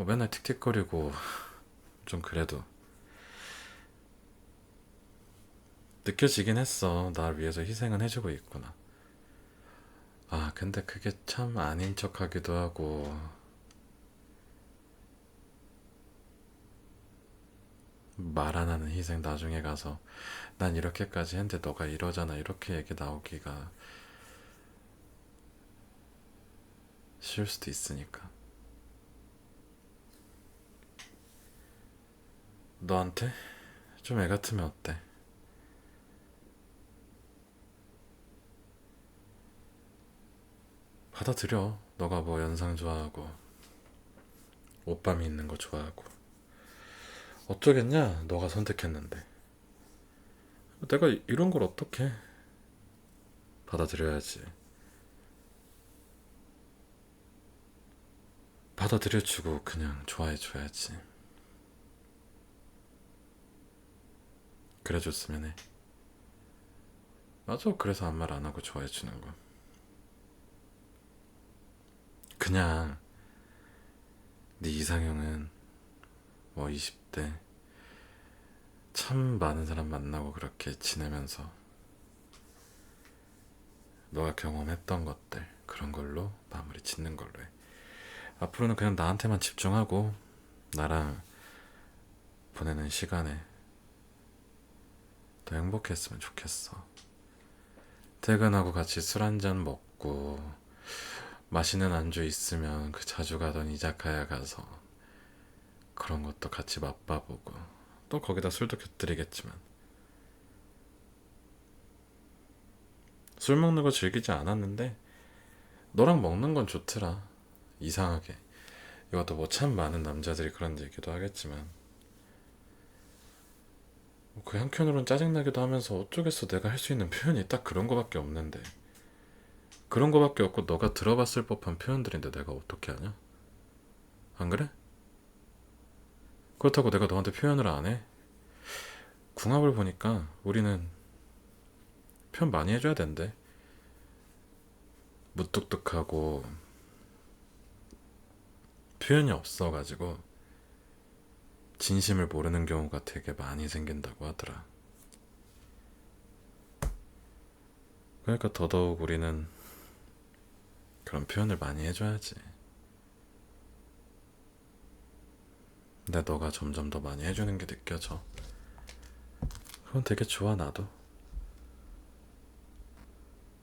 뭐 맨날 틱틱거리고 좀 그래도 느껴지긴 했어. 날 위해서 희생은 해주고 있구나. 아, 근데 그게 참 아닌 척 하기도 하고. 말 안 하는 희생 나중에 가서 난 이렇게까지 했는데 너가 이러잖아. 이렇게 얘기 나오기가 쉬울 수도 있으니까. 너한테 좀 애 같으면 어때? 받아들여. 너가 뭐 연상 좋아하고 옷밤이 있는 거 좋아하고 어쩌겠냐? 너가 선택했는데 내가 이- 이런 걸 어떻게 받아들여야지. 받아들여주고 그냥 좋아해줘야지. 그래줬으면 해. 맞아. 그래서 아무 말 안 하고 좋아해주는 거. 그냥 네 이상형은 뭐 20대 참 많은 사람 만나고 그렇게 지내면서 너가 경험했던 것들 그런 걸로 마무리 짓는 걸로 해. 앞으로는 그냥 나한테만 집중하고 나랑 보내는 시간에 더 행복했으면 좋겠어. 퇴근하고 같이 술 한잔 먹고 맛있는 안주 있으면 그 자주 가던 이자카야 가서 그런 것도 같이 맛봐보고 또 거기다 술도 곁들이겠지만. 술 먹는 거 즐기지 않았는데 너랑 먹는 건 좋더라. 이상하게. 이것도 뭐 참 많은 남자들이 그런 얘기도 하겠지만 그 한켠으로는 짜증나기도 하면서 어쩌겠어 내가 할 수 있는 표현이 딱 그런 거밖에 없는데 그런 거밖에 없고 너가 들어봤을 법한 표현들인데 내가 어떻게 하냐? 안 그래? 그렇다고 내가 너한테 표현을 안 해? 궁합을 보니까 우리는 표현 많이 해줘야 된대. 무뚝뚝하고 표현이 없어가지고 진심을 모르는 경우가 되게 많이 생긴다고 하더라. 그러니까 더더욱 우리는 그런 표현을 많이 해줘야지. 근데 너가 점점 더 많이 해주는 게 느껴져. 그건 되게 좋아, 나도.